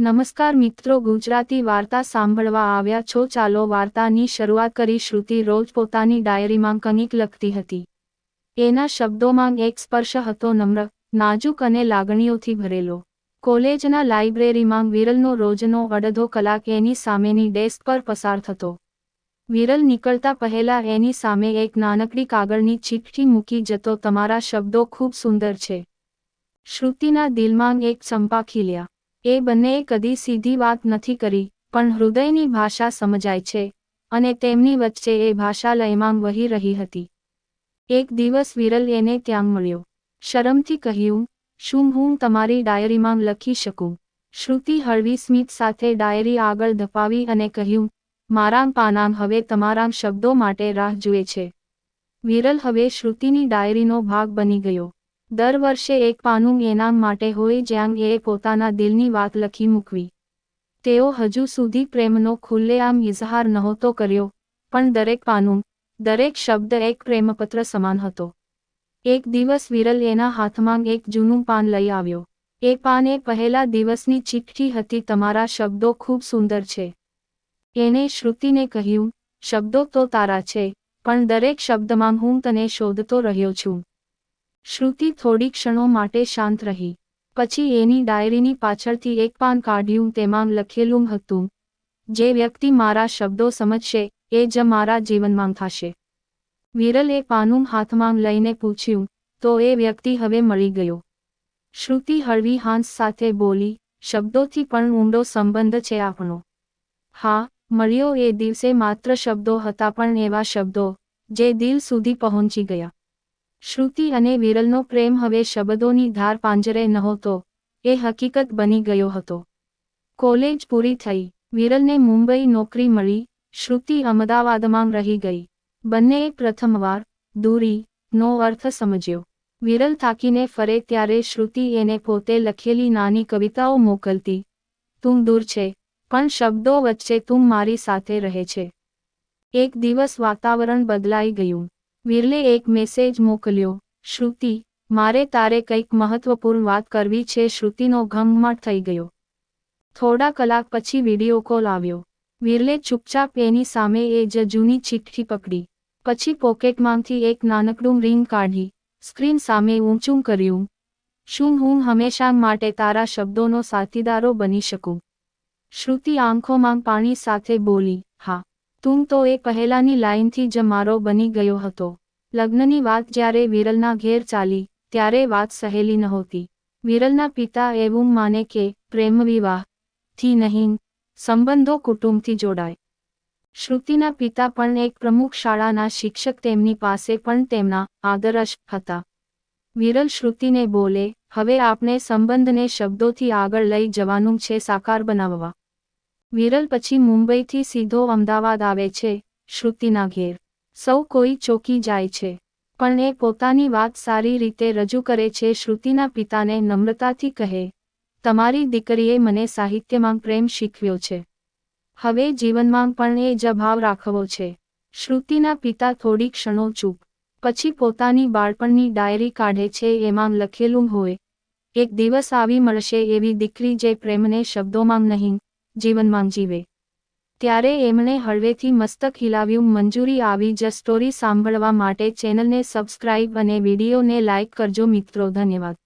નમસ્કાર મિત્રો, ગુજરાતી વાર્તા સાંભળવા આવ્યા છો. ચાલો વાર્તાની શરૂઆત કરી. શ્રુતિ રોજ પોતાની ડાયરીમાં કંઈક લખતી હતી. એના શબ્દોમાં એક સ્પર્શ હતો નમ્ર, નાજુક અને લાગણીઓથી ભરેલો. કોલેજના લાઇબ્રેરીમાં વિરલનો રોજનો અડધો કલાક એની સામેની ડેસ્ક પર પસાર થતો. વિરલ નીકળતા પહેલા એની સામે એક નાનકડી કાગળની ચીઠી મૂકી જતો, તમારા શબ્દો ખૂબ સુંદર છે. શ્રુતિના દિલમાં એક ચંપા ખીલ્યા. એ બંનેએ કદી સીધી વાત નથી કરી, પણ હૃદયની ભાષા સમજાય છે, અને તેમની વચ્ચે એ ભાષા લયમાં વહી રહી હતી. એક દિવસ વિરલ એને ત્યાં મળ્યો. શરમથી કહ્યું, શું હું તમારી ડાયરીમાં લખી શકું? શ્રુતિ હળવી સ્મિત સાથે ડાયરી આગળ ધપાવી અને કહ્યું, મારા પાનામ હવે તમારા શબ્દો માટે રાહ જુએ છે. વિરલ હવે શ્રુતિની ડાયરીનો ભાગ બની ગયો. દર વર્ષે એક પાનું એનામ માટે હોય જ્યાં એ પોતાના દિલની વાત લખી મૂકવી. તેઓ હજુ સુધી પ્રેમનો ખુલ્લેઆમ ઇઝહાર નહોતો કર્યો, પણ દરેક પાનું, દરેક શબ્દ એક પ્રેમપત્ર સમાન હતો. એક દિવસ વિરલ એના હાથમાં એક જૂનું પાન લઈ આવ્યો. એ પાન એ પહેલા દિવસની ચિઠ્ઠી હતી, તમારા શબ્દો ખૂબ સુંદર છે. એણે શ્રુતિને કહ્યું, શબ્દો તો તારા છે, પણ દરેક શબ્દમાં હું તને શોધતો રહ્યો છું. શ્રુતિ થોડી ક્ષણો માટે શાંત રહી. પછી એની ડાયરીની પાછળથી એક પાન કાઢ્યું, તેમાં લખેલું હતું, જે વ્યક્તિ મારા શબ્દો સમજશે, એ જ મારા જીવનમાં થશે. વિરલ એ પાનું હાથમાં લઈને પૂછ્યું, તો એ વ્યક્તિ હવે મળી ગયો? શ્રુતિ હળવી હાંસ સાથે બોલી, શબ્દોથી પણ ઊંડો સંબંધ છે આપણો. હા, મળ્યો એ દિવસે માત્ર શબ્દો હતા પણ એવા શબ્દો, જે દિલ સુધી પહોંચી ગયા. શ્રુતિ અને વિરલનો પ્રેમ હવે શબ્દોની ધાર પાંજરે નહોતો, એ હકીકત બની ગયો હતો. કોલેજ પૂરી થઈ, વિરલને મુંબઈ નોકરી મળી, શ્રુતિ અમદાવાદમાં રહી ગઈ. બંનેએ પ્રથમવાર, દૂરી, નો અર્થ સમજ્યો. વિરલ થાકીને ફરે ત્યારે શ્રુતિ એને પોતે લખેલી નાની કવિતાઓ મોકલતી, તું દૂર છે, પણ શબ્દો વચ્ચે તું મારી સાથે રહે છે. એક દિવસ વાતાવરણ બદલાઈ ગયું. વિરલે એક મેસેજ મોકલ્યો, શ્રુતિ, મારે તારે કંઈક મહત્વપૂર્ણ વાત કરવી છે. શ્રુતિનો ઘમઘમાટ થઈ ગયો. થોડા કલાક પછી વીડિયો કોલ આવ્યો. વિરલે ચૂપચાપ એની સામે એ જ જૂની ચિઠ્ઠી પકડી. પછી પોકેટમાંથી એક નાનકડું રિંગ કાઢી, સ્ક્રીન સામે ઊંચું કર્યું. શું હું હંમેશા માટે તારા શબ્દોનો સાથીદારો બની શકું? શ્રુતિ આંખોમાં પાણી સાથે બોલી, હા. તું તો એ પહેલાની લાઇનથી જ મારો બની ગયો હતો. લગ્નની વાત જ્યારે વિરલના ઘેર ચાલી, ત્યારે વાત સહેલી નહોતી. વિરલના પિતા એવું માને કે પ્રેમ વિવાહથી નહીં, સંબંધો કુટુંબથી જોડાય. શ્રુતિના પિતા પણ એક પ્રમુખ શાળાના શિક્ષક તેમની પાસે પણ તેમના આદર્શ હતા. વિરલ શ્રુતિને બોલે, હવે આપણે સંબંધને શબ્દોથી આગળ લઈ જવાનું છે, સાકાર બનાવવા. વિરલ પછી મુંબઈથી સીધો અમદાવાદ આવે છે, શ્રુતિના ઘેર. સૌ કોઈ ચોકી જાય છે. પણ એ પોતાની વાત સારી રીતે રજૂ કરે છે શ્રુતિના પિતાને નમ્રતાથી કહે. તમારી દીકરીએ મને સાહિત્યમાં પ્રેમ શીખવ્યો છે. હવે જીવનમાં પણ એ જ ભાવ રાખવો છે. શ્રુતિના પિતા થોડી ક્ષણો ચૂપ. પછી પોતાની બાળપણની ડાયરી કાઢે છે એમાં લખેલું હોય. એક દિવસ આવી મળશે એવી દીકરી જે પ્રેમને શબ્દોમાં નહીં જીવનમાં જીવે. ત્યારે એમણે હળવેથી મસ્તક હિલાવ્યું, મંજૂરી આવી, જ સ્ટોરી સાંભળવા માટે ચેનલને સબસ્ક્રાઇબ અને વિડીયોને લાઇક કરજો મિત્રો, ધન્યવાદ.